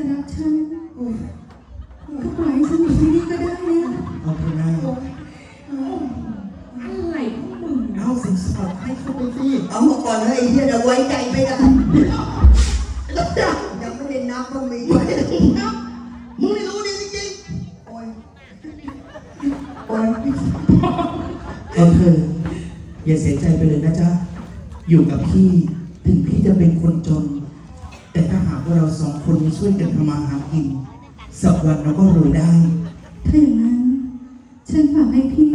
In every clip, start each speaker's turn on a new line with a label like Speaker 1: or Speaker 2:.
Speaker 1: จะรักฉันก็ปล่อยให้ฉันอยู่ที่นี่ก็ได้นะ
Speaker 2: เอาเถอะนะ
Speaker 3: อะไรของมึง
Speaker 2: เอาสินสอดให้เข้าไปสิ
Speaker 4: เอามาก่อนเลยไอ้เหี้ยเดี๋ยวไว้ใจไม่ได้ยังไม่ได้นับว่ามีไว้นับมึงไม่รู้ดีจริงๆโอ้ยโอ้ย
Speaker 2: เอาเถอะอย่าเสียใจไปเลยนะจ๊ะอยู่กับพี่ถึงพี่จะเป็นคนจน สองคนช่วยกันทำมาหากินสักวันเราก็รวยได้
Speaker 1: ถ้าอย่างนั้น ฉันฝากให้พี่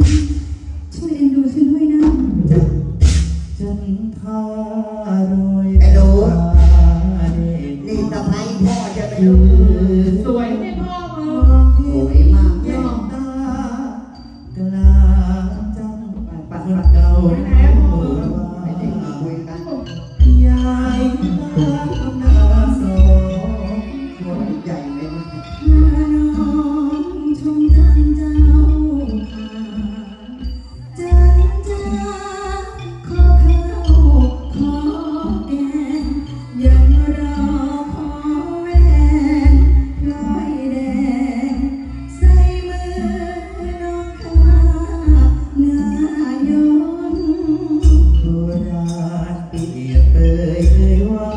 Speaker 2: โบรา
Speaker 4: ณ
Speaker 2: เป
Speaker 4: รี
Speaker 3: ย
Speaker 4: บ
Speaker 2: เปยเคยไว้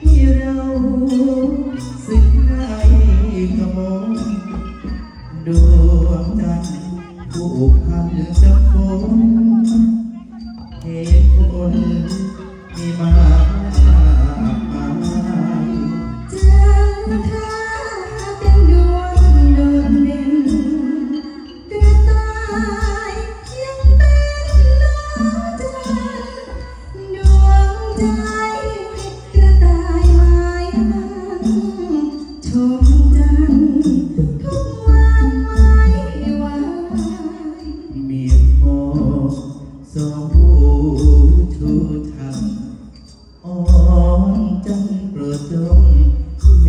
Speaker 2: ให้
Speaker 4: เราสึก
Speaker 2: ในขมง
Speaker 4: ดวงจัน
Speaker 1: ทร์ผูกพันเจ้า มพูชูธรรมอ้อมจงปรดจงเม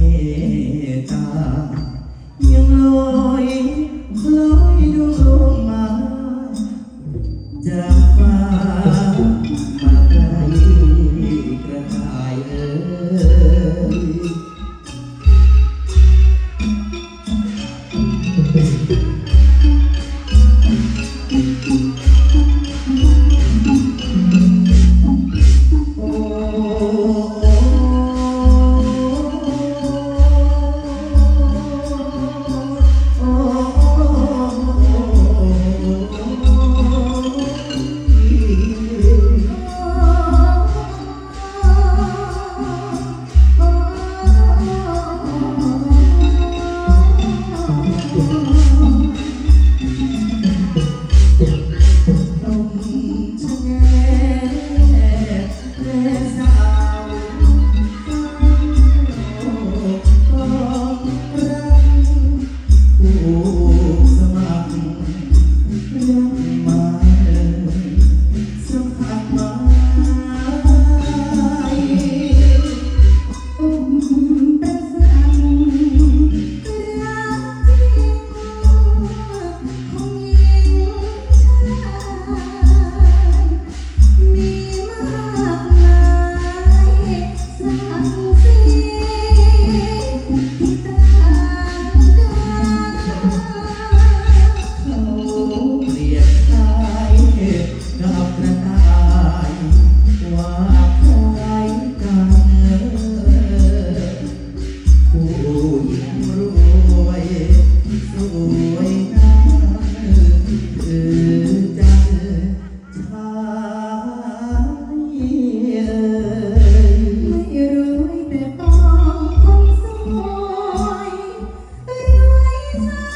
Speaker 1: ตตา ยั
Speaker 2: งลอยลอยดวงลงมา จากฟ้ามาไกลกรเอ่ย Jesus.